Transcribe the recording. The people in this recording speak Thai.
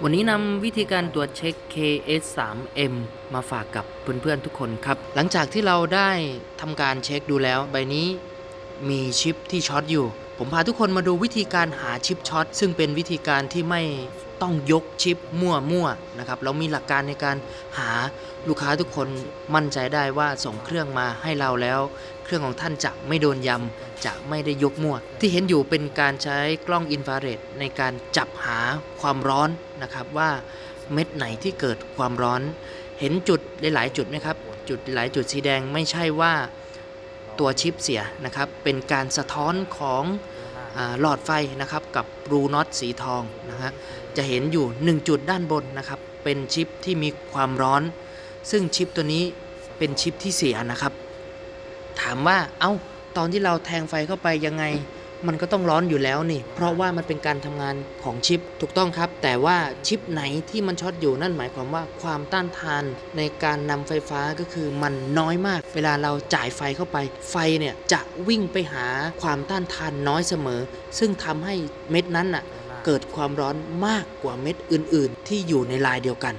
วันนี้นำวิธีการตรวจเช็ค KS3M มาฝากกับเพื่อนๆทุกคนครับ หลังจากที่เราได้ทำการเช็คดูแล้ว ใบนี้มีชิปที่ช็อตอยู่ ผมพาทุกคนมาดูวิธีการหาชิปช็อตซึ่งเป็นวิธีการที่ไม่ ต้องยกชิปมั่วๆนะครับเรามีหลักการในการหาลูกค้าทุกคนมั่นใจได้ว่าส่งเครื่องมาให้เราแล้ว เครื่องของท่านจะไม่โดนยำจะไม่ได้ยกมั่ว ที่เห็นอยู่เป็นการใช้กล้องอินฟราเรดในการจับหาความร้อนนะครับว่าเม็ดไหนที่เกิดความร้อน เห็นจุดหลายๆจุดไหมครับจุดหลายจุดสีแดงไม่ใช่ว่าตัวชิปเสียนะครับเป็นการสะท้อนของ หลอดไฟนะครับกับรูน็อตสีทองนะฮะจะเห็นอยู่ 1 จุดด้านบนนะครับเป็นชิปที่มีความร้อน ซึ่งชิปตัวนี้เป็นชิปที่เสียนะครับ ถามว่าเอา้าตอนที่เราแทงไฟเข้าไปยังไง มันก็ต้องร้อนอยู่แล้วนี่ เพราะว่ามันเป็นการทำงานของชิป ถูกต้องครับ แต่ว่าชิปไหนที่มันช็อตอยู่นั่นหมายความว่าความต้านทานในการนำไฟฟ้าก็คือมันน้อยมาก เวลาเราจ่ายไฟเข้าไป ไฟเนี่ยจะวิ่งไปหาความต้านทานน้อยเสมอ ซึ่งทำให้เม็ดนั้นน่ะเกิดความร้อนมากกว่าเม็ดอื่น ๆ ที่อยู่ในลายเดียวกัน